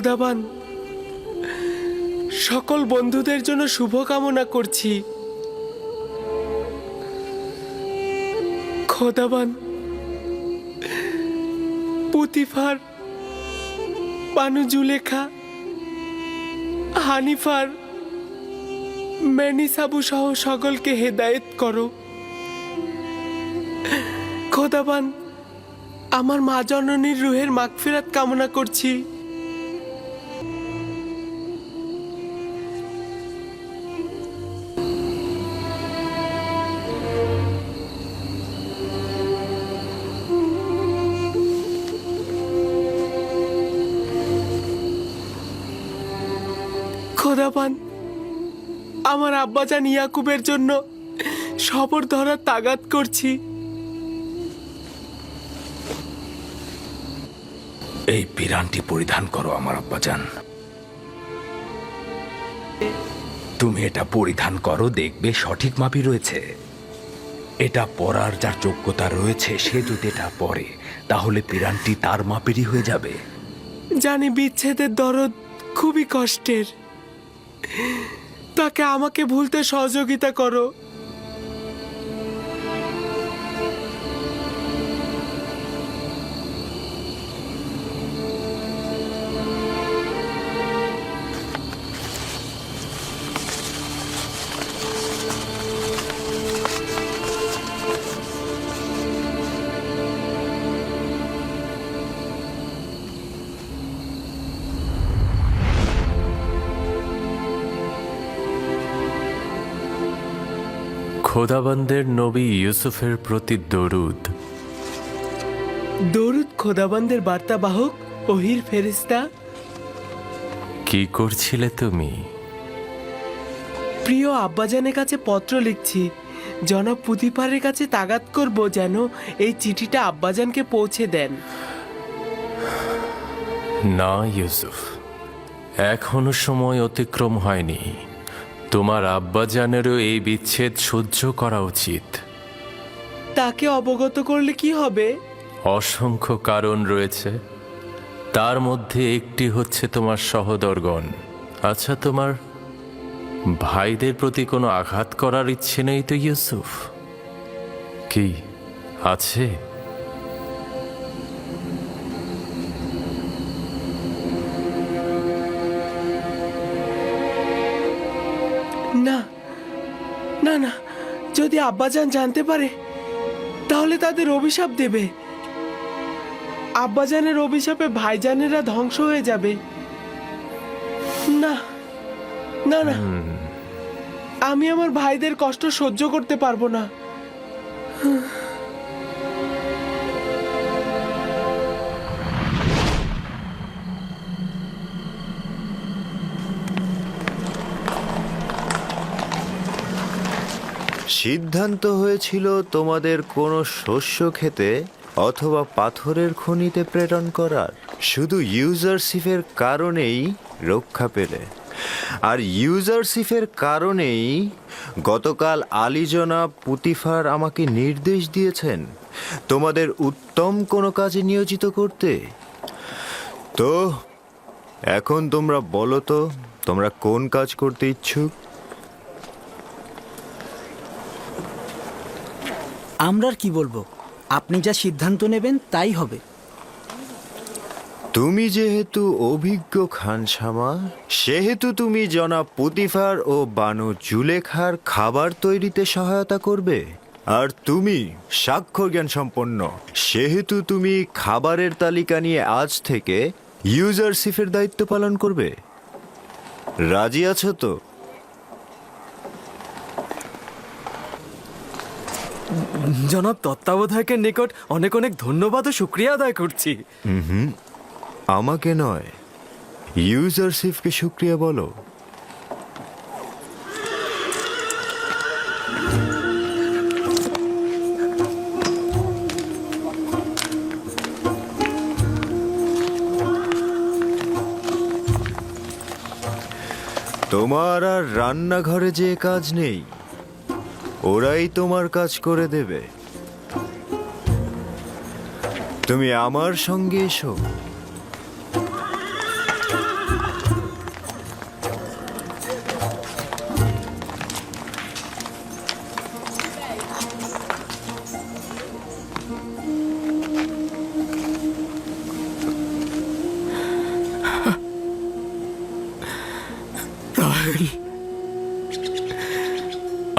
খোদাবান সকল বন্ধুদের জন্য শুভকামনা করছি। খোদাবান, পুতিফার পানু জুলেখা হানিফার ম্যানিসাবু সহ সকলকে হেদায়েত করো। খোদাবান, আমার মা জননীর রুহের মাগফিরাত কামনা করছি। খোদাবান আমার আব্বাজান ইয়াকুবের জন্য সবর ধরার তাগাত করছি। এই পিরানটি পরিধান করো আমার আব্বাজান। তুমি এটা পরিধান করো দেখবে সঠিক মাপি রয়েছে। এটা পরার যার যোগ্যতা রয়েছে সে যদি এটা পরে তাহলে পিরানটি তার মাপেরই হয়ে যাবে। জানি বিচ্ছেদের দরদ খুবই কষ্টের। তাকে আমাকে ভুলতে সহযোগিতা করো। খোদাবন্দের নবী ইউসুফের প্রতি দরুদ। দরুদ খোদাবান্দের বার্তাবাহক ওহির ফেরিস্তা কি করছিলে তুমি? প্রিয় আব্বাজানের কাছে পত্র লিখছি। জনাব পুতিপারের কাছে তাগাত করব যেন এই চিঠিটা আব্বাজানকে পৌঁছে দেন। না ইউসুফ এখনও সময় অতিক্রম হয়নি। তোমার আব্বাজানেরও এই বিচ্ছেদ সহ্য করা উচিত। তাকে অবগত করলে কি হবে? অসংখ্য কারণ রয়েছে। তার মধ্যে একটি হচ্ছে তোমার সহদরগণ। আচ্ছা তোমার ভাইদের প্রতি কোনো আঘাত করার ইচ্ছে নেই তো ইউসুফ? কি আছে? না না না যদি আব্বাজান জানতে পারে তাহলে তাদের অভিশাপ দেবে। আব্বাজানের অভিশাপে ভাইজানেরা ধ্বংস হয়ে যাবে। না না না আমি আমার ভাইদের কষ্ট সহ্য করতে পারব না। সিদ্ধান্ত হয়েছিল তোমাদের কোনো শস্য খেতে অথবা পাথরের খনিতে প্রেরণ করার। শুধু ইউজারশিপের কারণেই রক্ষা পেলে। আর ইউজারশিপের কারণেই গতকাল আলিজনা পুতিফার আমাকে নির্দেশ দিয়েছেন, তোমাদের উত্তম কোনো কাজে নিয়োজিত করতে। তো, এখন তোমরা বলো তো, তোমরা কোন কাজ করতে ইচ্ছুক? আমরা আর কি বলব? আপনি যা সিদ্ধান্ত নেবেন, তাই হবে। তুমি যেহেতু অভিজ্ঞ খানসামা সেহেতু তুমি জনাব পুতিফার ও বানু জুলেখার খাবার তৈরিতে সহায়তা করবে, আর তুমি স্বাক্ষর জ্ঞান সম্পন্ন, সেহেতু তুমি খাবারের তালিকা নিয়ে আজ থেকে ইউজারশিপের দায়িত্ব পালন করবে। রাজি আছো তো? জনাব তত্ত্বাবধায়কের নিকট অনেক অনেক ধন্যবাদ ও শুক্রিয়া আদায় করছি। আমাকে নয় ইউজারশিপকে শুক্রিয়া বলো। তোমার আর রান্নাঘরে যে কাজ নেই ওরাই তোমার কাজ করে দেবে। তুমি আমার সঙ্গে এসো।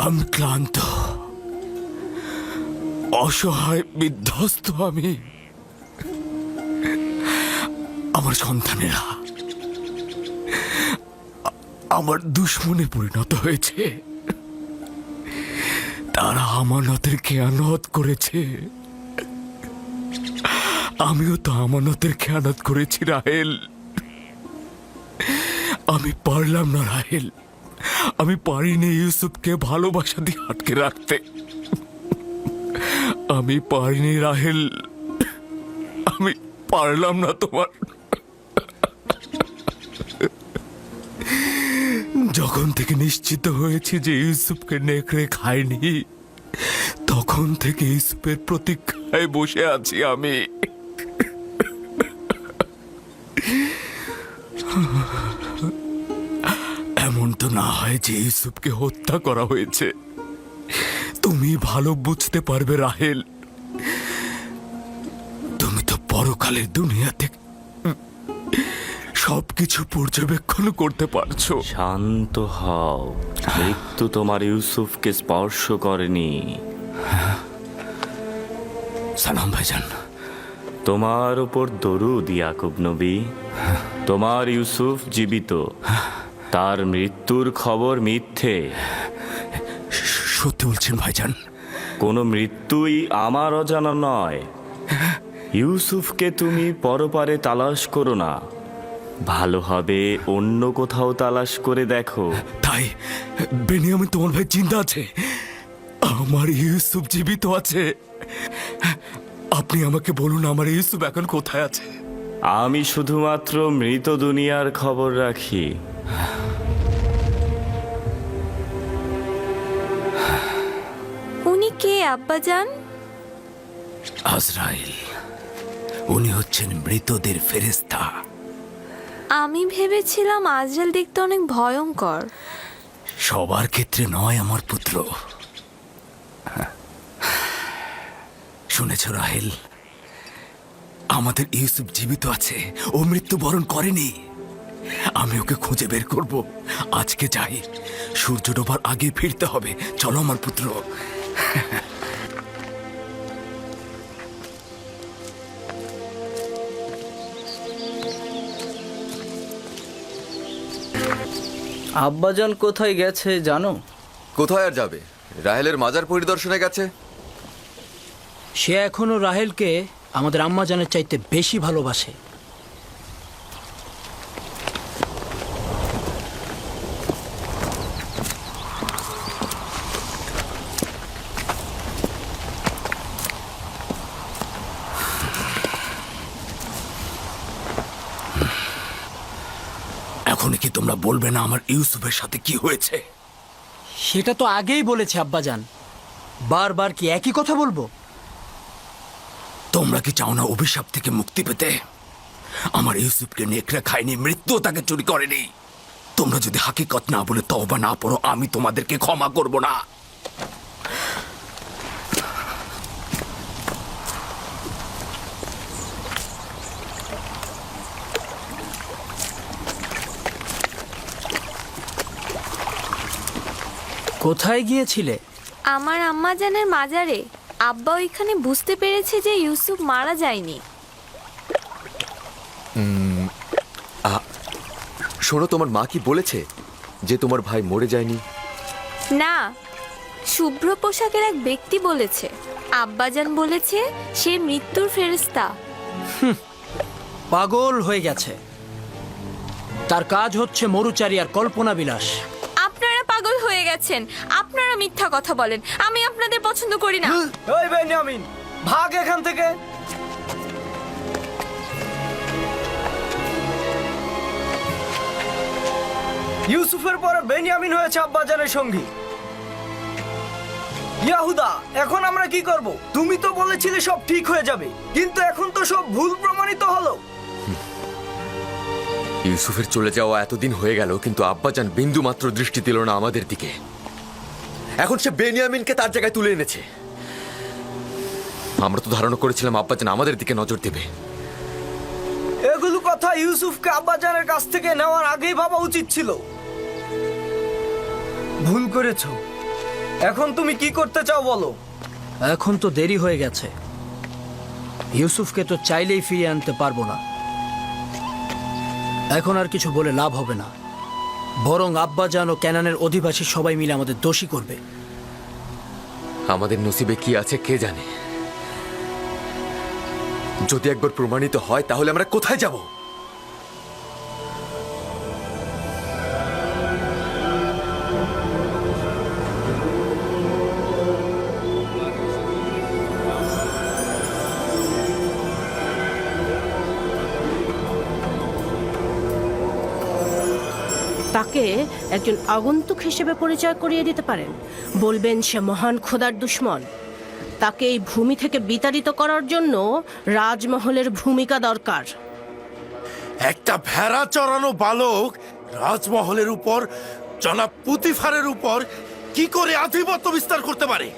আমি ক্লান্ত অসহায় বিধ্বস্ত আমি। আমার সন্তানেরা, আমার দুশ্মনে পরিণত হয়েছে। তারা আমানতের খেয়ানত করেছে। আমিও তো আমানতের খেয়ানত করেছি, রাহেল। আমি পারলাম না, রাহেল। আমি পারিনি ইউসুফকে ভালোবাসা দিয়ে আটকে রাখতে। আমি পারিনি রাহেল। আমি পারলাম না তোমার। যখন থেকে নিশ্চিত হয়েছি যে ইউসুফকে নেকড়ে খায়নি তখন থেকে ইউসুফের প্রতীক্ষায় বসে আছি আমি। যে ইউসুফকে হত্যা করা হয়েছে তুমি ভালো বুঝতে পারবে রাহেল। তুমি তো পরকালের দুনিয়াতে সবকিছু পর্যবেক্ষণ করতে পারছ। শান্ত হও। মৃত্যু তোমার ইউসুফকে স্পর্শ করেনি। সালাম ভাইজান। তোমার উপর দরুদ ইয়াকুব নবী। তোমার ইউসুফ জীবিত। তার মৃত্যুর খবর মিথ্যে। সত্যি বলছেন ভাইজান। কোনো মৃত্যুই আমার অজানা নয়। ইউসুফকে তুমি পরপারে তালাশ করো না। ভালো হবে অন্য কোথাও তালাশ করে দেখো। তাই বেনিয়ামিন তোমার ভাই চিন্তা আছে। আমার ইউসুফ জীবিত আছে। আপনি আমাকে বলুন আমার ইউসুফ এখন কোথায় আছে? আমি শুধুমাত্র মৃত দুনিয়ার খবর রাখি। আব্বাজান? আজরাইল উনি হচ্ছেন মৃতদের ফেরেস্তা আমি ভেবেছিলাম আজরাল দেখতে অনেক ভয়ঙ্কর। সবার ক্ষেত্রে নয় আমার পুত্র। শুনেছ রাহেল আমাদের ইউসুফ জীবিত আছে ও মৃত্যুবরণ করেনি। আমি ওকে খুঁজে বের করব আজকে যাই। সূর্য ডোবার আগে ফিরতে হবে। চলো আমার পুত্র। আব্বাজান কোথায় গেছে জানো? কোথায় আর যাবে? রাহেলের মাজার পরিদর্শনে গেছে? সে এখনও রাহেলকে আমাদের আম্মাজানের চাইতে বেশি ভালোবাসে এখন কি তোমরা বলবে না আমার ইউসুফের সাথে কি হয়েছে? সেটা তো আগেই বলেছে আব্বাজান। বারবার কি একই কথা বলব? তোমরা কি চাও না অভিশাপ থেকে মুক্তি পেতে? আমার ইউসুফকে নেকড়ে খায়নি মৃত্যু তাকে চুরি করেনি। তোমরা যদি হাকিকত না বলে তওবা না পড়ো আমি তোমাদেরকে ক্ষমা করব না। কোথায় গিয়েছিলে? আমার আম্মাজানের মাজারে। আব্বা ওইখানে বুঝতে পেরেছে যে ইউসুফ মারা যায়নি। শোনো তোমার মা কি বলেছে যে তোমার ভাই মরে যায়নি? না শুভ্র পোশাকের এক ব্যক্তি বলেছে। আব্বাজান বলেছে সে মৃত্যুর ফেরেস্তা পাগল হয়ে গেছে। তার কাজ হচ্ছে মরুচারি আর কল্পনা বিলাস গেছেন আপনারা মিথ্যা কথা বলেন। আমি আপনাদের পছন্দ করি না। ওই বেনিয়ামিন, ভাগ এখান থেকে। ইউসুফের পরে বেনিয়ামিন হয়েছে আব্বাজানের সঙ্গী। ইয়াহুদা, এখন আমরা কি করব? তুমি তো বলেছিলে সব ঠিক হয়ে যাবে, কিন্তু এখন তো সব ভুল প্রমাণিত হলো। ইউসুফের চলে যাওয়া এতদিন হয়ে গেল কিন্তু আব্বাজান বিন্দু মাত্র দৃষ্টি দিল না আমাদের দিকে। এখন সে বেনিয়ামিনকে তার জায়গায় তুলে এনেছে। আমরা তো ধারণা করেছিলাম আব্বাজান আমাদের দিকে নজর দেবে। এগুলো কথা ইউসুফকে আব্বাজানের কাছ থেকে নেওয়ার আগেই ভাবা উচিত ছিল। ভুল করেছ। এখন তুমি কি করতে চাও বলো? এখন তো দেরি হয়ে গেছে। ইউসুফকে তো চাইলেই ফিরিয়ে আনতে পারব না। এখন আর কিছু বলে লাভ হবে না। বরং আব্বাজান ও ক্যানানের অধিবাসী সবাই মিলে আমাদের দোষী করবে। আমাদের নসিবে কি আছে কে জানে? যদি একবার প্রমাণিত হয়, তাহলে আমরা কোথায় যাব? তাকে একজন আগন্তুক হিসেবে পরিচয় করিয়ে দিতে পারেন। বলবেন সে মহান খোদার দুশ্মন। তাকে এই ভূমি থেকে বিতাড়িত করার জন্য রাজমহলের ভূমিকা দরকার। একটা ভেড়া চড়ানো বালক রাজমহলের উপর, জনাব পুতিফারের উপর কি করে আধিপত্য বিস্তার করতে পারে?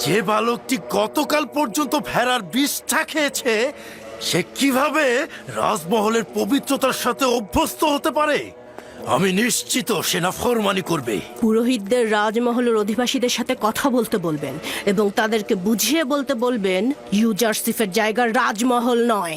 যে বালকটি গতকাল পর্যন্ত ভেড়ার বিষটা খেয়েছে, সে কীভাবে রাজমহলের পবিত্রতার সাথে অভ্যস্ত হতে পারে? আমি নিশ্চিত সেনা ফরমানি করবে। পুরোহিতদের রাজমহলের অধিবাসীদের সাথে কথা বলতে বলবেন এবং তাদেরকে বুঝিয়ে বলতে বলবেন ইউজারসিফের জায়গা রাজমহল নয়।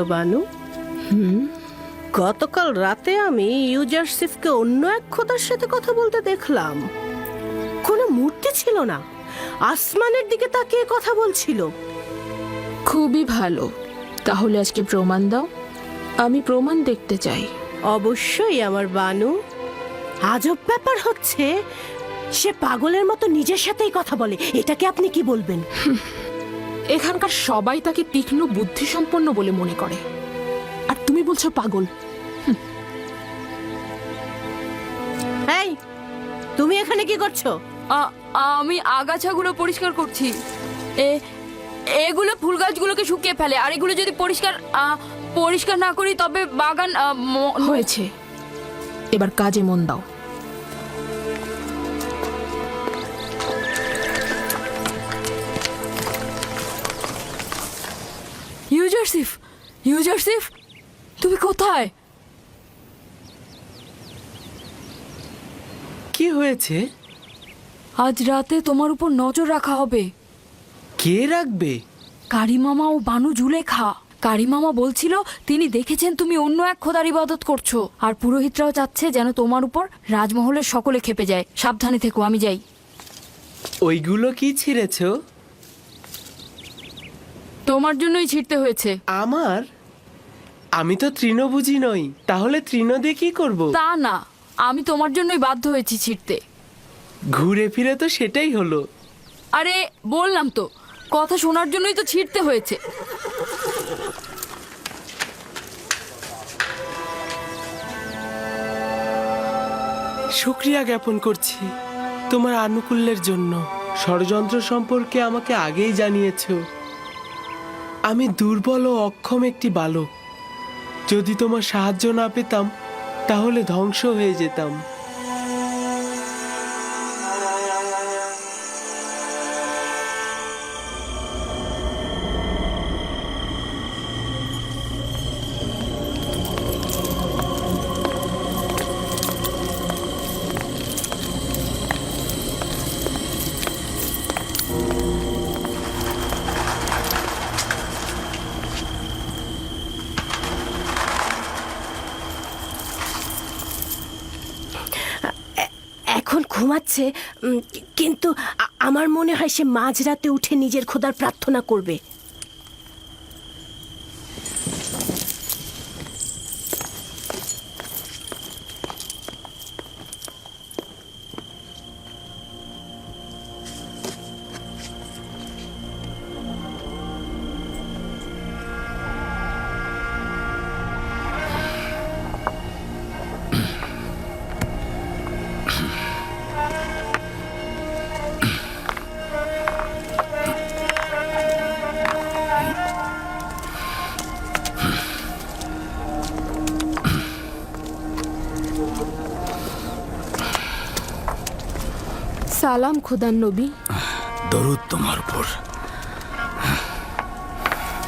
প্রিয় বানু গতকাল রাতে আমি ইউজারসিফকে অন্য এক খোদার সাথে কথা বলতে দেখলাম। কোনো মূর্তি ছিল না। আসমানের দিকে তাকিয়ে কথা বলছিল। খুবই ভালো। তাহলে আজকে প্রমাণ দাও। আমি প্রমাণ দেখতে চাই। অবশ্যই আমার বানু। আজব ব্যাপার হচ্ছে সে পাগলের মতো নিজের সাথেই কথা বলে। এটাকে আপনি কি বলবেন? এখানকার সবাই তাকে তীক্ষ্ণ বুদ্ধিসম্পন্ন বলে মনে করে। আর তুমি বলছো পাগল। এই তুমি এখানে কি করছ? আমি আগাছাগুলো পরিষ্কার করছি। এ এগুলো ফুল গাছগুলোকে শুকিয়ে ফেলে। আর এগুলো যদি পরিষ্কার আ, পরিষ্কার না করি তবে বাগান আ, ম- হয়েছে। এবার কাজে মন দাও। ইউজারসিফ ইউজারসিফ তুমি কোথায়? কি হয়েছে? আজ রাতে তোমার উপর নজর রাখা হবে। কে রাখবে? কারিমামা ও বানু জুলেখা কারিমামা বলছিল তিনি দেখেছেন তুমি অন্য এক খোদার ইবাদত করছ। আর পুরোহিতরাও চাচ্ছে যেন তোমার উপর রাজমহলের সকলে খেপে যায়। সাবধানে থেকো আমি যাই। ওইগুলো কি ছিঁড়েছো? তোমার জন্যই ছিঁড়তে হয়েছে। আমার? আমি তো তৃণভুজি নই তাহলে তৃণ দিয়ে কি করব? তা না আমি তোমার জন্যই বাধ্য হয়েছি ছিঁড়তে। ঘুরে ফিরে তো সেটাই হলো। আরে বললাম তো কথা শোনার জন্যই তো ছিঁড়তে হয়েছে। শুক্রিয়া জ্ঞাপন করছি তোমার আনুকূল্যের জন্য। ষড়যন্ত্র সম্পর্কে আমাকে আগেই জানিয়েছ। আমি দুর্বল ও অক্ষম একটি বালক। যদি তোমার সাহায্য না পেতাম, তাহলে ধ্বংস হয়ে যেতাম। কিন্তু আমার মনে হয় সে মাঝরাতে উঠে নিজের খোদার প্রার্থনা করবে। সালাম খোদান নবী। দরুদ তোমার উপর।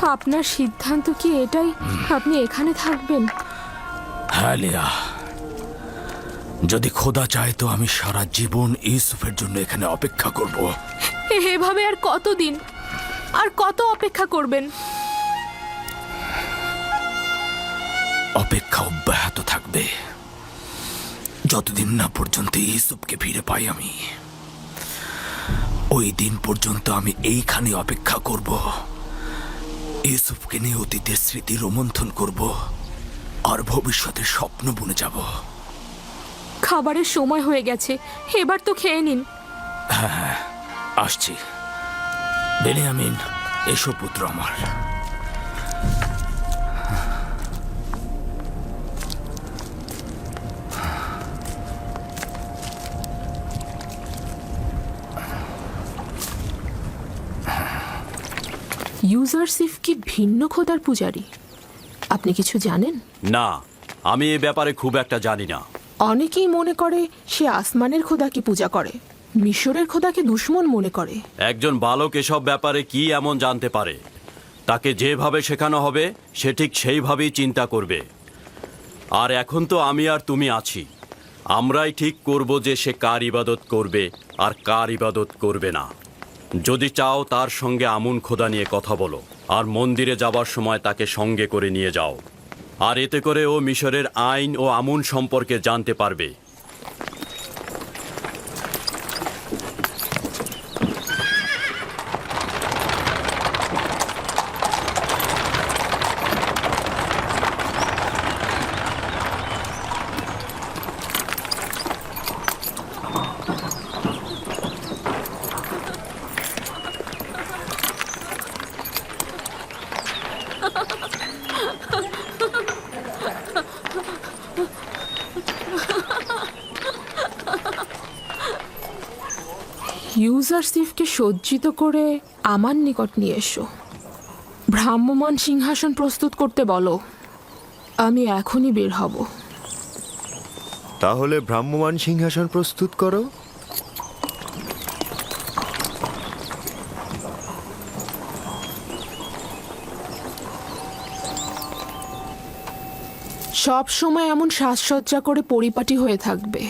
আপনার সিদ্ধান্ত কি এটাই? আপনি এখানে থাকবেন। হ্যাঁ লিয়া। যদি খোদা চায় তো আমি সারা জীবন ইউসুফের জন্য এখানে অপেক্ষা করব। এভাবে আর কতদিন? আর কত অপেক্ষা করবেন? অপেক্ষা অব্যাহত থাকবে। যতদিন না পর্যন্ত ইউসুফকে ফিরে পাই আমি। ওই দিন পর্যন্ত আমি এইখানে অপেক্ষা করব। ইউসুফকে নিয়ে অতীতের স্মৃতি রোমন্থন করব আর ভবিষ্যতে স্বপ্ন বুনে যাব। খাবারের সময় হয়ে গেছে এবার তো খেয়ে নিন। হ্যাঁ হ্যাঁ আসছি। বেনিয়ামিন এসো পুত্র আমার। ইউজারসিফ কি ভিন্ন খোদার পূজারী? আপনি কিছু জানেন? না আমি এ ব্যাপারে খুব একটা জানি না। অনেকেই মনে করে সে আসমানের খোদাকে পূজা করে মিশরের খোদাকে দুশ্মন মনে করে। একজন বালক এসব ব্যাপারে কি এমন জানতে পারে? তাকে যেভাবে শেখানো হবে সে ঠিক সেইভাবেই চিন্তা করবে। আর এখন তো আমি আর তুমি আছি। আমরাই ঠিক করব যে সে কার ইবাদত করবে আর কার ইবাদত করবে না। যদি চাও তার সঙ্গে আমুন খোদা নিয়ে কথা বলো, আর মন্দিরে যাবার সময় তাকে সঙ্গে করে নিয়ে যাও। আর এতে করে ও মিশরের আইন ও আমুন সম্পর্কে জানতে পারবে। ইউজারসিফকে সজ্জিত করে আমার নিকট নিয়ে এসো। ভ্রাম্যমান সিংহাসন প্রস্তুত করতে বলো। আমি এখনই বের হব। তাহলে ভ্রাম্যমান সিংহাসন প্রস্তুত করো। সব সময় এমন সাজসজ্জা করে পরিপাটি হয়ে থাকবে।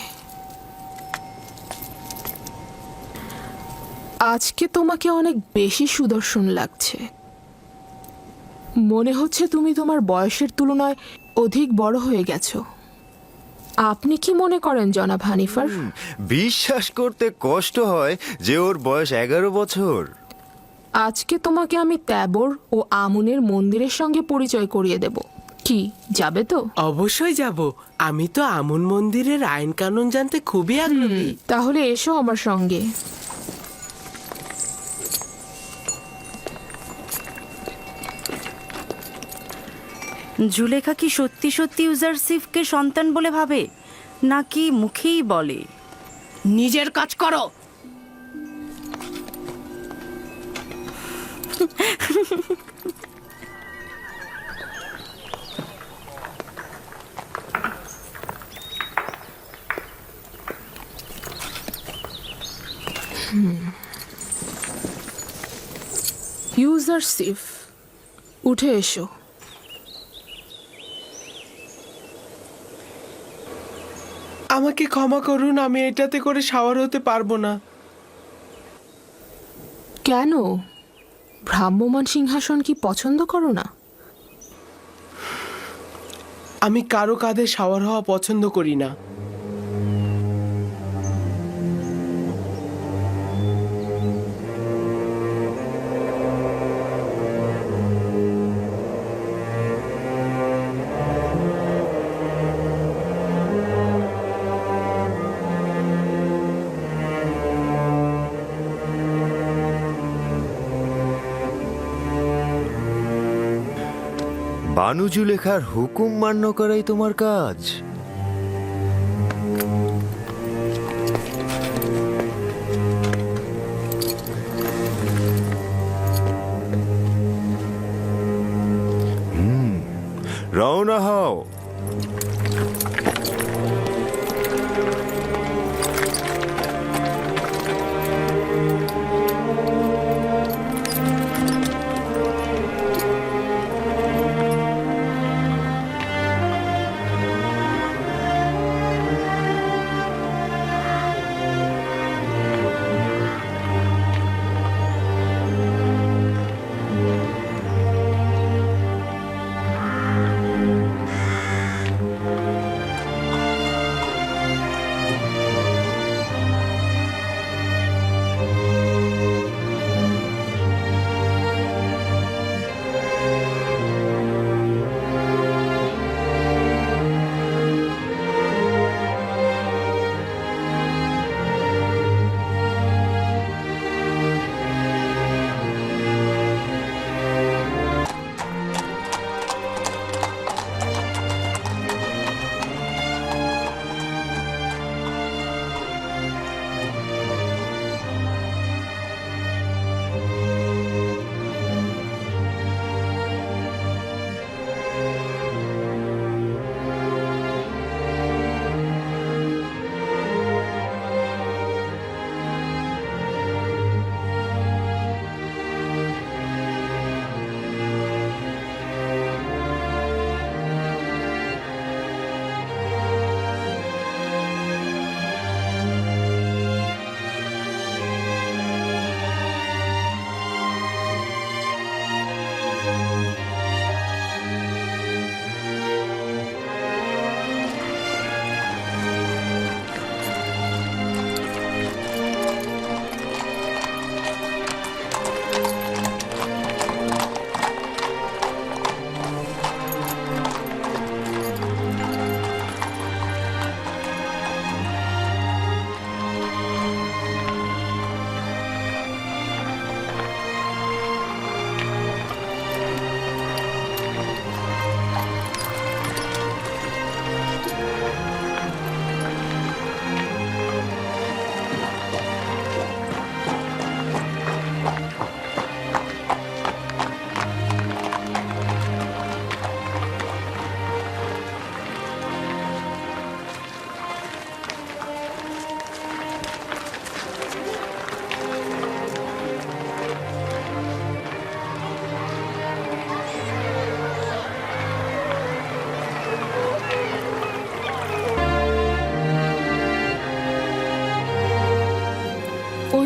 আজকে তোমাকে অনেক বেশি সুদর্শন লাগছে। মনে হচ্ছে তুমি তোমার বয়সের তুলনায় অধিক বড় হয়ে গেছো। আপনি কি মনে করেন জনাব হানিফার? বিশ্বাস করতে কষ্ট হয় যে ওর বয়স এগারো বছর। আজকে তোমাকে আমি ত্যাবর ও আমুনের মন্দিরের সঙ্গে পরিচয় করিয়ে দেব। কি যাবে তো? অবশ্যই যাব। আমি তো আমুন মন্দিরের আইন কানুন জানতে খুবই আগ্রহী। তাহলে এসো আমার সঙ্গে। জুলেখা কি সত্যি সত্যি ইউজার ইউজারসিফকে সন্তান বলে ভাবে নাকি মুখেই বলে? নিজের কাজ করো। ইউজারসিফ উঠে এসো। আমাকে ক্ষমা করুন আমি এটাতে করে সাওয়ার হতে পারব না। কেন? ভ্রাম্যমান সিংহাসন কি পছন্দ করো না? আমি কারও কাঁধে সাওয়ার হওয়া পছন্দ করি না। বানুজু লেখার হুকুম মান্য করাই তোমার কাজ। রওনা হও।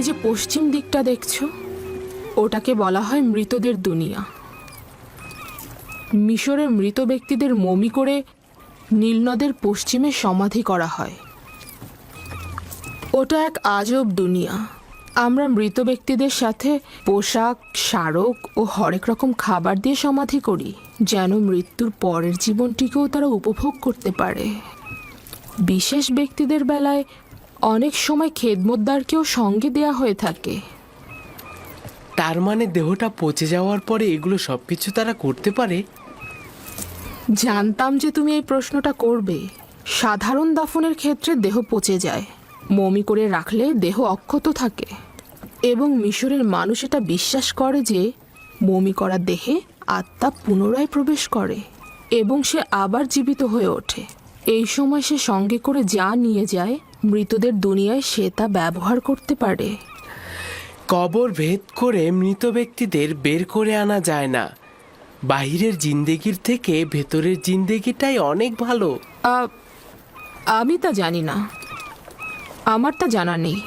যে পশ্চিম দিকটা দেখছ, ওটাকে বলা হয় মৃতদের দুনিয়া। মিশরে মৃত ব্যক্তিদের মমি করে নীলনদের পশ্চিমে সমাধি করা হয়। ওটা এক আজব দুনিয়া। আমরা মৃত ব্যক্তিদের সাথে পোশাক, স্মারক ও হরেক রকম খাবার দিয়ে সমাধি করি, যেন মৃত্যুর পরের জীবনটিকেও তারা উপভোগ করতে পারে। বিশেষ ব্যক্তিদের বেলায় অনেক সময় খেদমতদারকেও সঙ্গে দেয়া হয়ে থাকে। তার মানে দেহটা পচে যাওয়ার পরে এগুলো সব কিছু তারা করতে পারে? জানতাম যে তুমি এই প্রশ্নটা করবে। সাধারণ দাফনের ক্ষেত্রে দেহ পচে যায়। মমি করে রাখলে দেহ অক্ষত থাকে। এবং মিশরের মানুষ এটা বিশ্বাস করে যে মমি করা দেহে আত্মা পুনরায় প্রবেশ করে এবং সে আবার জীবিত হয়ে ওঠে। এই সময় সে সঙ্গে করে যা নিয়ে যায় মৃতদের দুনিয়ায় সে তা ব্যবহার করতে পারে। কবর ভেদ করে মৃত ব্যক্তিদের বের করে আনা যায় না। বাহিরের জিন্দেগির থেকে ভেতরের জিন্দেগিটাই অনেক ভালো। আ, আমি তা জানি না। আমার তা জানা নেই।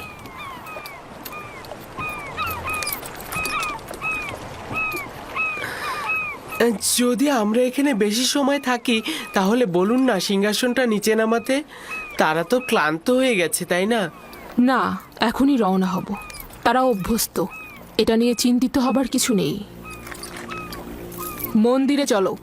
যদি আমরা এখানে বেশি সময় থাকি তাহলে বলুন না সিংহাসনটা নিচে নামাতে? তারা তো ক্লান্ত হয়ে গেছে, তাই না? না, এখনই রওনা হব। তারা অভ্যস্ত। এটা নিয়ে চিন্তিত হবার কিছু নেই। মন্দিরে চলো।